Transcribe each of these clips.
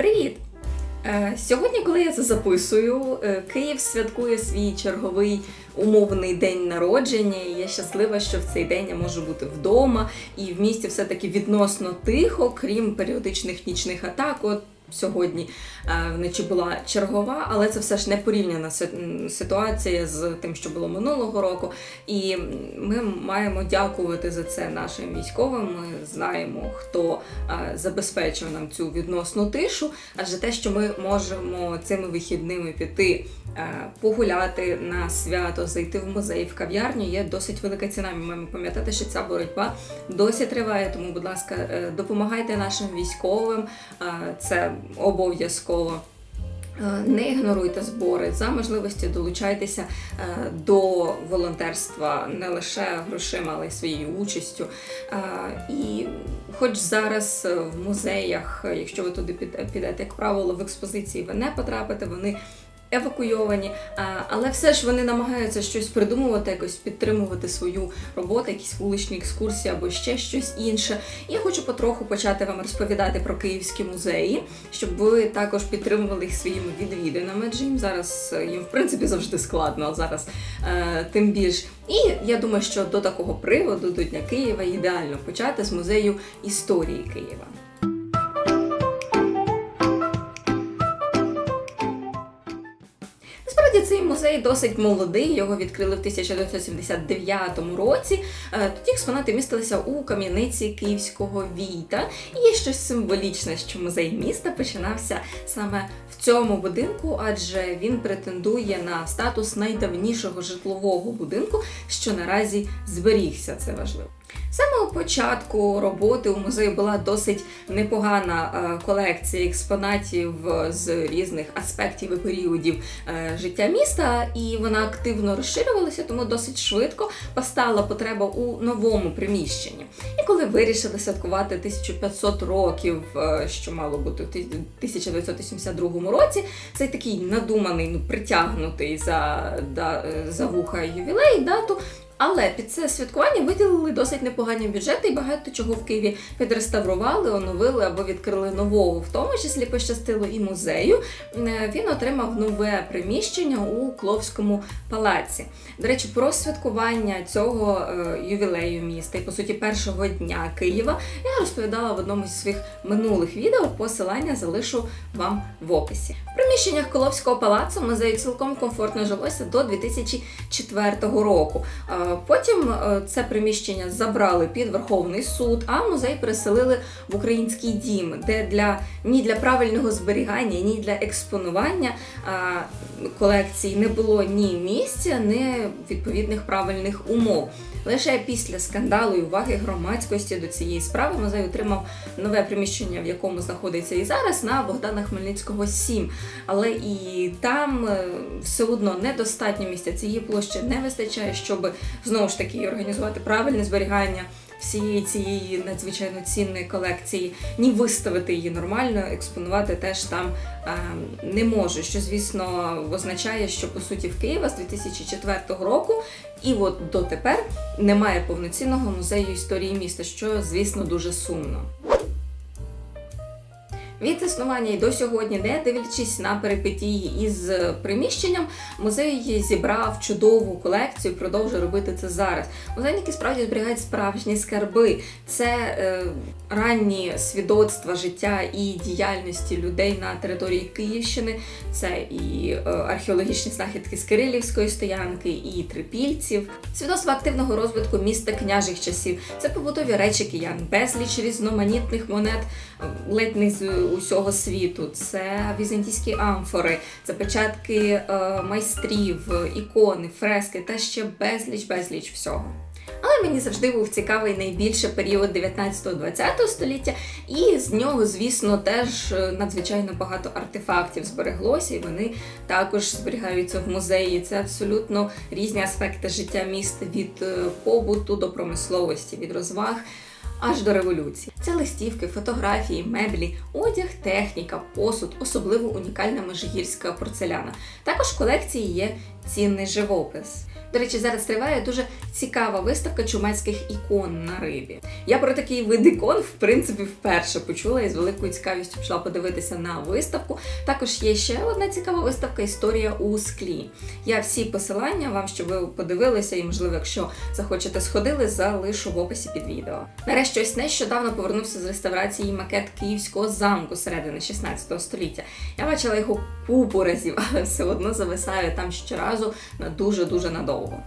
Привіт! Е, Сьогодні, коли я це записую, е, Київ святкує свій черговий умовний день народження. І я щаслива, що в цей день я можу бути вдома, і в місті все-таки відносно тихо, крім періодичних нічних атак. От сьогодні е, вночі була чергова, але це все ж не порівняна си- ситуація з тим, що було минулого року. І ми маємо дякувати за це нашим військовим. Ми знаємо, хто е, забезпечив нам цю відносну тишу, адже те, що ми можемо цими вихідними піти е, погуляти на свято, зайти в музей, в кав'ярню, є досить велика ціна. Ми маємо пам'ятати, що ця боротьба досі триває. Тому, будь ласка, допомагайте нашим військовим. Це обов'язково. Е, Не ігноруйте збори за можливості долучайтеся е, до волонтерства не лише грошима, але й своєю участю. Е, І хоч зараз в музеях, якщо ви туди піде- підете, як правило, в експозиції ви не потрапите, вони евакуйовані, але все ж вони намагаються щось придумувати, якось підтримувати свою роботу, якісь вуличні екскурсії або ще щось інше. І я хочу потроху почати вам розповідати про київські музеї, щоб ви також підтримували їх своїми відвідинами. Адже їм зараз е, їм в принципі завжди складно, а зараз е, тим більш. І я думаю, що до такого приводу, до Дня Києва, ідеально почати з музею історії Києва. Насправді цей музей досить молодий. Його відкрили в 1979 році. Е, Тоді експонати містилися у кам'яниці Київського Війта. І є щось символічне, що музей міста починався саме в цьому будинку, адже він претендує на статус найдавнішого житлового будинку, що наразі зберігся. Це важливо. З самого початку роботи у музеї була досить непогана е, колекція експонатів е, з різних аспектів і періодів е, життя міста, і вона активно розширювалася, тому досить швидко постала потреба у новому приміщенні. І коли вирішили святкувати 1500 років, що мало бути в 1982 році, цей такий надуманий, ну притягнутий за, да, за вуха ювілей дату. Але під це святкування виділили досить непогані бюджети і багато чого в Києві відреставрували, оновили або відкрили нового, в тому числі пощастило і музею. Е, Він отримав нове приміщення у Кловському палаці. До речі, про святкування цього е, ювілею міста і по суті першого дня Києва я розповідала в одному зі своїх минулих відео. Посилання залишу вам в описі. В приміщеннях Коловського палацу музею цілком комфортно жилося до 2004 року. Потім е, це приміщення забрали під Верховний суд, а музей переселили в український дім, де для ні для правильного зберігання, ні для експонування е, колекцій не було ні місця, ні відповідних правильних умов. Лише після скандалу і уваги громадськості до цієї справи музей отримав нове приміщення, в якому знаходиться і зараз, на Богдана Хмельницького 7. Але і там е, все одно недостатньо місця цієї площі не вистачає, щоб знову ж таки організувати правильне зберігання всієї цієї надзвичайно цінної колекції, ні виставити її нормально, експонувати теж там е, не можу. Що, звісно, означає, що по суті в Києва з 2004 року і от дотепер немає повноцінного музею історії міста, що, звісно, дуже сумно. Від існування і до сьогодні, не дивлячись на перипетії із е, приміщенням, музей зібрав чудову колекцію, продовжує робити це зараз. Музейники справді зберігають справжні скарби. Це е, ранні свідоцтва життя і діяльності людей на території Київщини. Це і е, археологічні знахідки з Кирилівської стоянки, і трипільців, свідоцтва активного розвитку міста княжих часів. Це побутові речі киян, безліч різноманітних монет, е, ледь не з усього світу. Це візантійські амфори, це печатки е, майстрів, ікони, фрески та ще безліч, безліч всього. Мені завжди був цікавий найбільше період 19-20 століття, і з нього, звісно, теж е, надзвичайно багато артефактів збереглося, і вони також зберігаються в музеї. Це абсолютно різні аспекти життя міста від е, побуту до промисловості, від розваг. аж до революції. Це листівки, фотографії, меблі, одяг, техніка, посуд, особливо унікальна межигірська порцеляна. Також в колекції є цінний живопис. До речі, зараз триває дуже цікава виставка чумацьких ікон на рибі. Я про такий вид ікон, в принципі, вперше почула і з великою цікавістю пішла подивитися на виставку. Також є ще одна цікава виставка Історія у склі. Я всі посилання вам, щоб ви подивилися, і, можливо, якщо захочете сходили, залишу в описі під відео. Нарешті ось нещодавно повернувся з реставрації макет Київського замку середини 16 століття. Я бачила його купу разів, але все одно зависаю там щоразу на дуже-дуже надовго.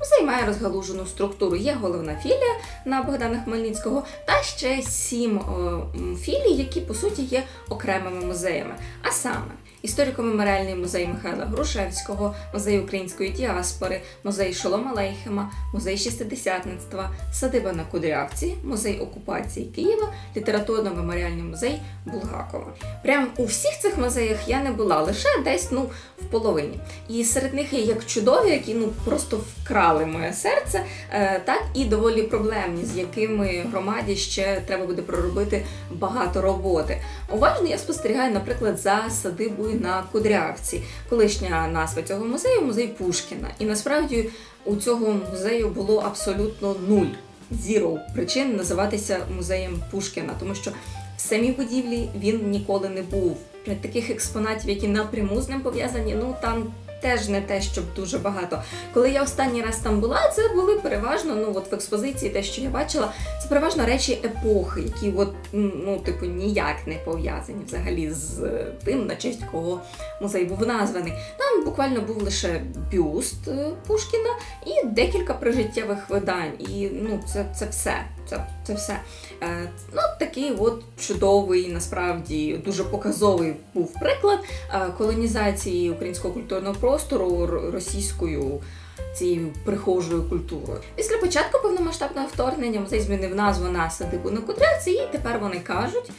Музей має розгалужену структуру. Є головна філія на Богдана Хмельницького та ще сім е, філій, які по суті є окремими музеями. А саме історико-меморіальний музей Михайла Грушевського, музей української діаспори, музей Шолома Лейхема, музей шістидесятництва, садиба на Кудрявці, музей окупації Києва, літературно-меморіальний музей Булгакова. Прям у всіх цих музеях я не була, лише десь ну в половині. І серед них є як чудові, які ну просто вкрали моє серце, е, так і доволі проблемні, з якими громаді ще треба буде проробити багато роботи. Уважно я спостерігаю, наприклад, за садибою на Кудрявці, колишня назва цього музею музей Пушкіна. І насправді у цього музею було абсолютно нуль зіро причин називатися музеєм Пушкіна, тому що в самій будівлі він ніколи не був. Таких експонатів, які напряму з ним пов'язані, ну там теж не те, щоб дуже багато. Коли я останній раз там була, це були переважно, ну от в експозиції, те, що я бачила, це переважно речі епохи, які от, ну, типу, ніяк не пов'язані взагалі з е, тим, на честь кого музей був названий. Там буквально був лише бюст е, Пушкіна і декілька прижиттєвих видань. І ну, це, це все. Це, це все. Е, ну, такий от чудовий, насправді дуже показовий був приклад е, колонізації українського культурного простору російською цією прихожою культурою. Після початку повномасштабного вторгнення музей змінив назву на садибу на Кудрявці, і тепер вони кажуть.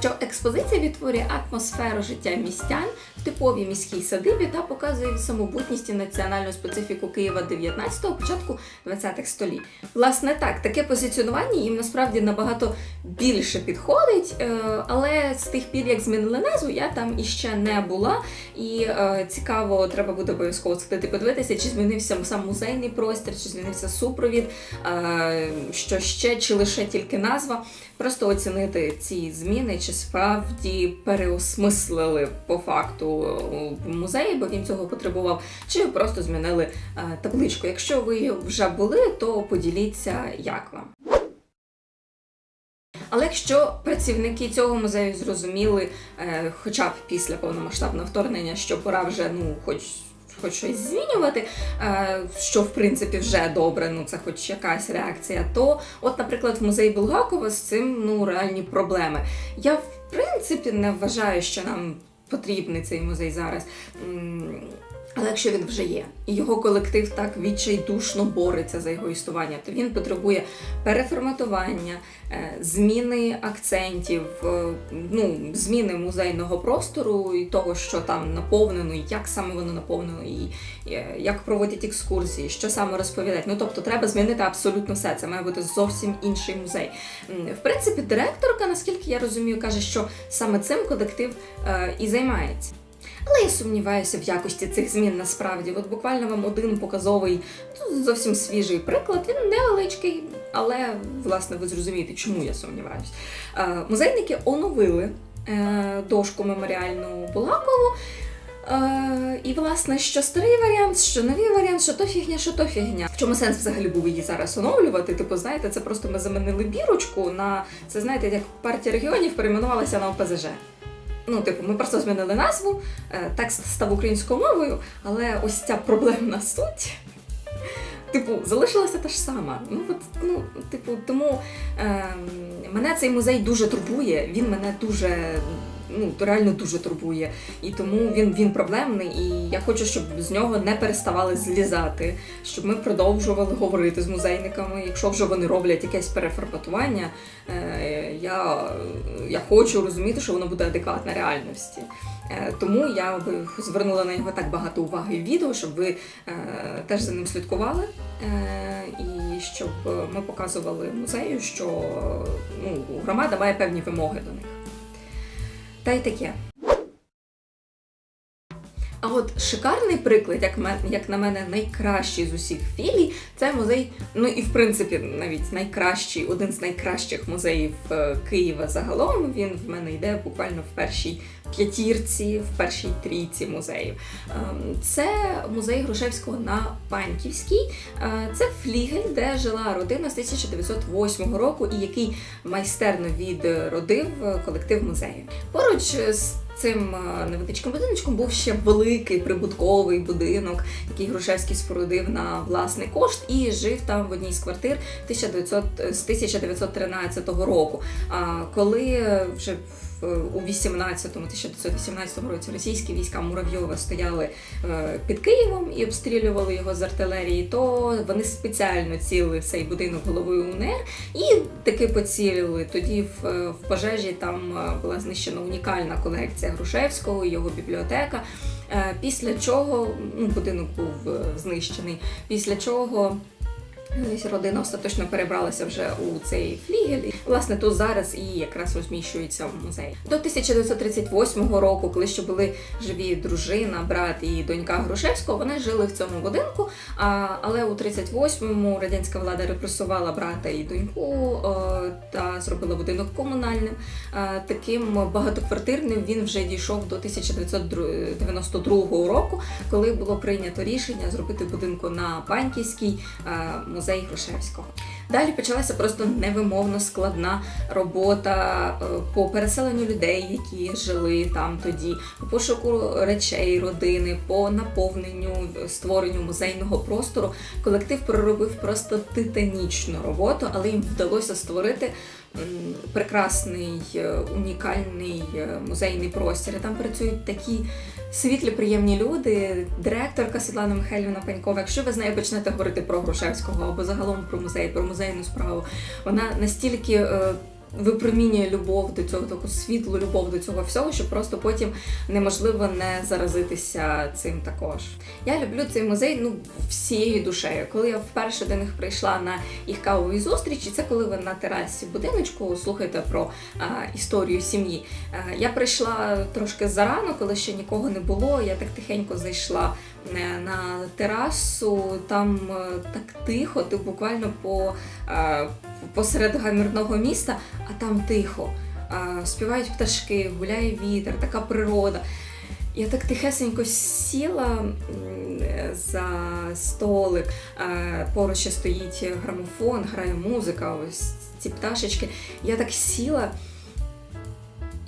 Що експозиція відтворює атмосферу життя містян в типовій міській садибі та показує самобутність і національну специфіку Києва 19-го, початку 20-х століть. Власне так, таке позиціонування їм насправді набагато більше підходить, е, але з тих пір, як змінили назву, я там іще не була. І е, цікаво, треба буде обов'язково сходити подивитися, чи змінився сам музейний простір, чи змінився супровід, е, що ще, чи лише тільки назва. Просто оцінити ці зміни, чи справді переосмислили по факту е, музей, бо він цього потребував, чи просто змінили е, табличку. Якщо ви вже були, то поділіться, як вам. Але якщо працівники цього музею зрозуміли, е, хоча б після повномасштабного вторгнення, що пора вже ну, хоч, хоч щось змінювати, е, що в принципі вже добре, ну це хоч якась реакція, то, от, наприклад, в музеї Булгакова з цим ну, реальні проблеми. Я в принципі не вважаю, що нам потрібний цей музей зараз. Але якщо він вже є, і його колектив так відчайдушно бореться за його існування, то він потребує переформатування, е, зміни акцентів, е, ну, зміни музейного простору і того, що там наповнено, і як саме воно наповнено, і е, як проводять екскурсії, що саме розповідають. Ну тобто треба змінити абсолютно все. Це має бути зовсім інший музей. В принципі, директорка, наскільки я розумію, каже, що саме цим колектив і займається. Але я сумніваюся в якості цих змін насправді. От буквально вам один показовий, ну, зовсім свіжий приклад. Він невеличкий, але власне ви зрозумієте, чому я сумніваюся. Е, Музейники оновили е, дошку меморіальну Булгакову. Е, і, власне, що старий варіант, що новий варіант, що то фігня, що то фігня. В чому сенс взагалі був її зараз оновлювати? Типу, знаєте, це просто ми замінили бірочку на це, знаєте, як партія регіонів перейменувалася на ОПЗЖ. Ну, типу, ми просто змінили назву, е, текст став українською мовою, але ось ця проблемна суть. Типу, залишилася та ж сама. Ну, от, ну, типу, тому е, мене цей музей дуже турбує, він мене дуже, ну, реально дуже турбує. І тому він, він проблемний, і я хочу, щоб з нього не переставали злізати, щоб ми продовжували говорити з музейниками. Якщо вже вони роблять якесь переформатування, е, я, я хочу розуміти, що воно буде адекватне реальності. Е, Тому я би звернула на нього так багато уваги в відео, щоб ви е, теж за ним слідкували. Е, і щоб ми показували музею, що ну, громада має певні вимоги до них. Та й таке. А от шикарний приклад, як, як на мене, найкращий з усіх філій, це музей, ну і в принципі навіть найкращий, один з найкращих музеїв е, Києва загалом. Він в мене йде буквально в першій п'ятірці, в першій трійці музеїв. Ем, Це музей Грушевського на Паньківській. Е, Це флігель, де жила родина з 1908 року, і який майстерно відродив е, колектив музею. Поруч з цим е, невеличким будиночком був ще великий прибутковий будинок, який Грушевський спорудив на власний кошт і жив там в одній з квартир 1900, з 1913 року. А коли вже в- у 18-му, 1918 році російські війська Муравйова стояли е, під Києвом і обстрілювали його з артилерії, то вони спеціально цілили цей будинок головою УНР і таки поцілили. Тоді в, е, пожежі там е, була знищена унікальна колекція Грушевського, його бібліотека. Е, Після чого ну, будинок був е, знищений. Після чого е, родина остаточно перебралася вже у цей флігель. Власне, тут зараз і якраз розміщується в музеї. До 1938 року, коли ще були живі дружина, брат і донька Грушевського, вони жили в цьому будинку. Але у 38-му радянська влада репресувала брата і доньку та зробила будинок комунальним. Таким багатоквартирним він вже дійшов до 1992 року, коли було прийнято рішення зробити будинку на Паньківській музей Грушевського. Далі почалася просто невимовно складна робота е, по переселенню людей, які жили там тоді, по пошуку речей родини, по наповненню, створенню музейного простору. Колектив проробив просто титанічну роботу, але їм вдалося створити прекрасний, е, унікальний е, музейний простір. Там працюють такі світлі, приємні люди. Директорка Світлана Михайлівна Панькова. Якщо ви з нею почнете говорити про Грушевського або загалом про музей, про музейну справу, вона настільки. е, Випромінює любов до цього, таку світлу любов до цього всього, що просто потім неможливо не заразитися цим також. Я люблю цей музей ну всією душею. Коли я вперше до них прийшла на їх кавові зустрічі, це коли ви на терасі будиночку слухаєте про а, історію сім'ї. Е, Я прийшла трошки зарано, коли ще нікого не було. Я так тихенько зайшла е, на терасу. Там е, так тихо, ти буквально по е, посеред гамірного міста, а там тихо. Е, Співають пташки, гуляє вітер, така природа. Я так тихесенько сіла за столик. Поруч ще стоїть грамофон, грає музика, ось ці пташечки. Я так сіла.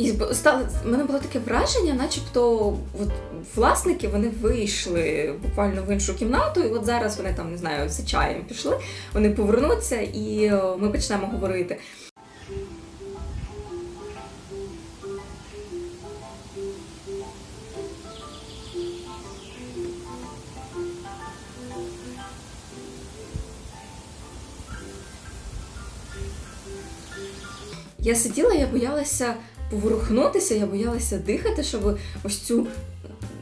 І стало, в мене було таке враження, начебто от, власники вони вийшли буквально в іншу кімнату, і от зараз вони там не знаю, за чаєм пішли. Вони повернуться, і е, ми почнемо говорити. Я сиділа, я боялася поворухнутися, я боялася дихати, щоб ось цю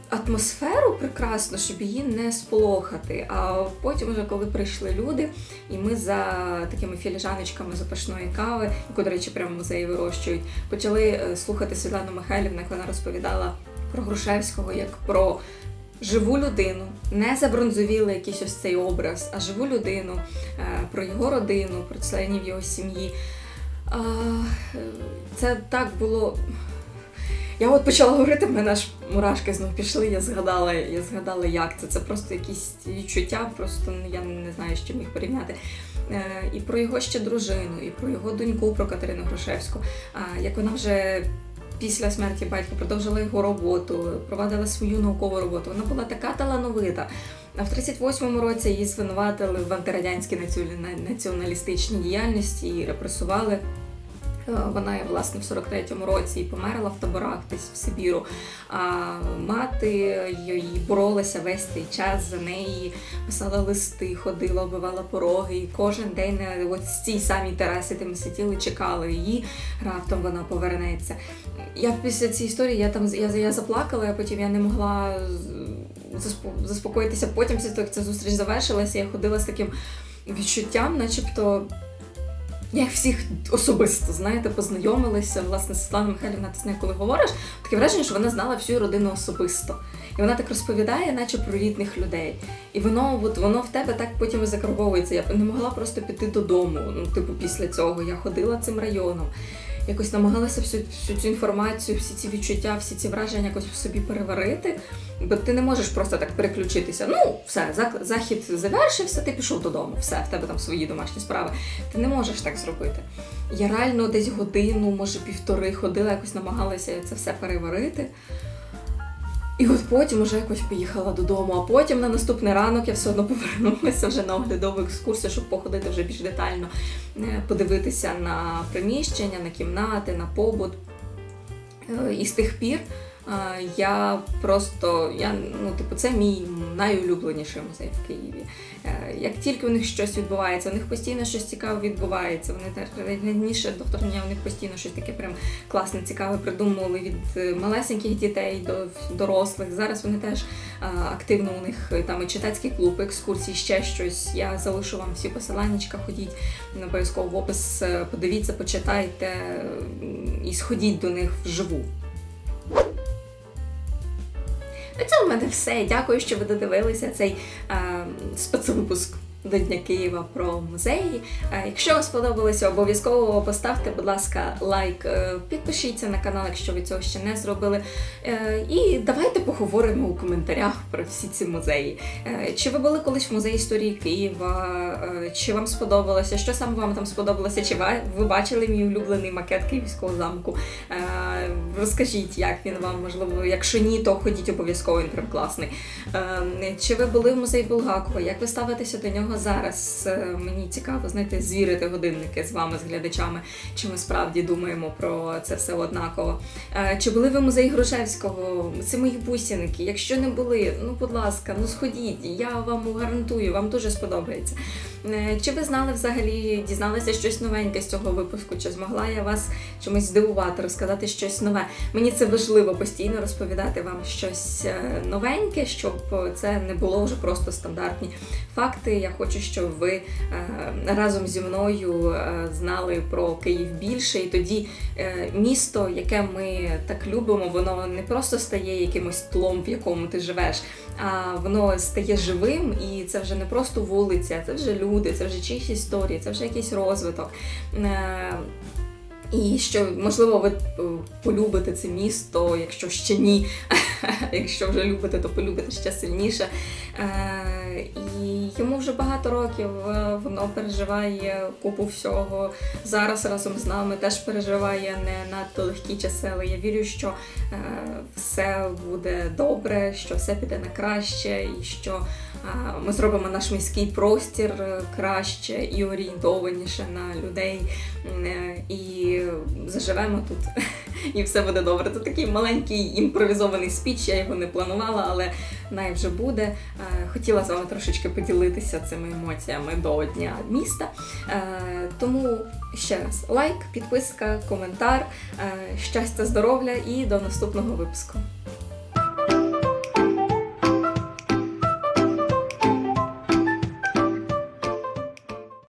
атмосферу прекрасну, щоб її не сполохати. А потім, вже коли прийшли люди, і ми за такими філіжаночками запашної кави, яку, до речі, прямо в музеї вирощують, почали е, слухати Світлану Михайлівну, як вона розповідала про Грушевського як про. Живу людину, не забронзовіли якийсь ось цей образ, а живу людину, е, про його родину, про членів його сім'ї. Це так було. Я от почала говорити, в мене аж мурашки знов пішли, я згадала, я згадала, як це. Це просто якісь відчуття, просто ну, я не знаю, з чим їх порівняти. Е, І про його ще дружину, і про його доньку, про Катерину Грушевську. Як вона вже після смерті батька продовжила його роботу, провадила свою наукову роботу. Вона була така талановита. А в 38-му році її звинуватили в антирадянській націона- націоналістичній діяльності і репресували. Е, Вона власне в 43-му році і померла в таборах десь в Сибіру. А мати її боролася весь цей час за неї, писала листи, ходила, оббивала пороги. І кожен день на от цій самій терасі, де ми сиділи, чекали її. Раптом вона повернеться. Я після цієї історії я там я, я заплакала, а потім я не могла заспокоїтися. Потім після того, як ця зустріч завершилася, я ходила з таким відчуттям, начебто. Як всіх особисто, знаєте, познайомилися, власне, Світлана Михайлівна, ти з нею коли говориш, таке враження, що вона знала всю родину особисто. І вона так розповідає, наче про рідних людей. І воно, от, воно в тебе так потім і закарбовується. Я не могла просто піти додому. Ну, типу, після цього я ходила цим районом. Якось намагалася всю, всю цю інформацію, всі ці відчуття, всі ці враження якось в собі переварити. Бо ти не можеш просто так переключитися. Ну, все, захід завершився, ти пішов додому, все, в тебе там свої домашні справи. Ти не можеш так зробити. Я реально десь годину, може півтори ходила, якось намагалася це все переварити. І от потім уже якось поїхала додому, а потім на наступний ранок я все одно повернулася вже на оглядову екскурсію, щоб походити вже більш детально, е, подивитися на приміщення, на кімнати, на побут. Е, І з тих пір я просто, я, ну, типу, це мій найулюбленіший музей в Києві. Е, Як тільки у них щось відбувається, у них постійно щось цікаве відбувається. Вони раніше доктор Ня, у них постійно щось таке прям класне, цікаве придумували від е, малесеньких дітей до дорослих. Зараз вони теж активно у них е, там і читацький клуб, екскурсії, ще щось. Я залишу вам всі посиланнячка, ходіть обов'язково в опис, подивіться, почитайте і сходіть до них вживу. На цьому в мене все. Дякую, що ви додивилися цей е, спецвипуск до Дня Києва про музеї. Е, якщо вам сподобалося, обов'язково поставте, будь ласка, лайк, е, підпишіться на канал, якщо ви цього ще не зробили. Е, і давайте поговоримо у коментарях про всі ці музеї. Е, чи ви були колись в музеї історії Києва? Е, чи вам сподобалося? Що саме вам там сподобалося? Чи ви, бачили мій улюблений макет Київського замку? Е, розкажіть, як він вам можливо. Якщо ні, то ходіть обов'язково, він прям класний. Чи ви були в музеї Булгакова? Як ви ставитеся до нього зараз? Мені цікаво, знаєте, звірити годинники з вами, з глядачами, чи ми справді думаємо про це все однаково. Чи були ви в музеї Грушевського? Це мої бусинки. Якщо не були, ну будь ласка, ну сходіть, я вам гарантую, вам дуже сподобається. Е, Чи ви знали взагалі, дізналися щось новеньке з цього випуску? Чи змогла я вас чимось здивувати, розказати щось нове? Мені це важливо постійно розповідати вам щось е, новеньке, щоб це не було вже просто стандартні факти. Я хочу, щоб ви е, разом зі мною знали про Київ більше, і тоді місто, яке ми так любимо, воно не просто стає якимось тлом, в якому ти живеш, воно стає живим, і це вже не просто вулиця, це вже люди, це вже чиїсь історії, це вже якийсь розвиток. Е, І що можливо ви е, полюбите це місто, якщо ще ні, якщо вже любите, то полюбите ще сильніше. І йому вже багато років е, воно переживає купу всього. Зараз разом з нами теж переживає не надто легкі часи, але я вірю, що е, все буде добре, що все піде на краще, і що е, ми зробимо наш міський простір краще і орієнтованіше на людей, і заживемо тут, і все буде добре. Це такий маленький імпровізований спіч, я його не планувала, але най вже буде. Е, Хотіла з вами трошечки поділитися цими емоціями до дня міста. Е, Тому ще раз лайк, підписка, коментар, е, щастя, здоров'я і до наступного випуску.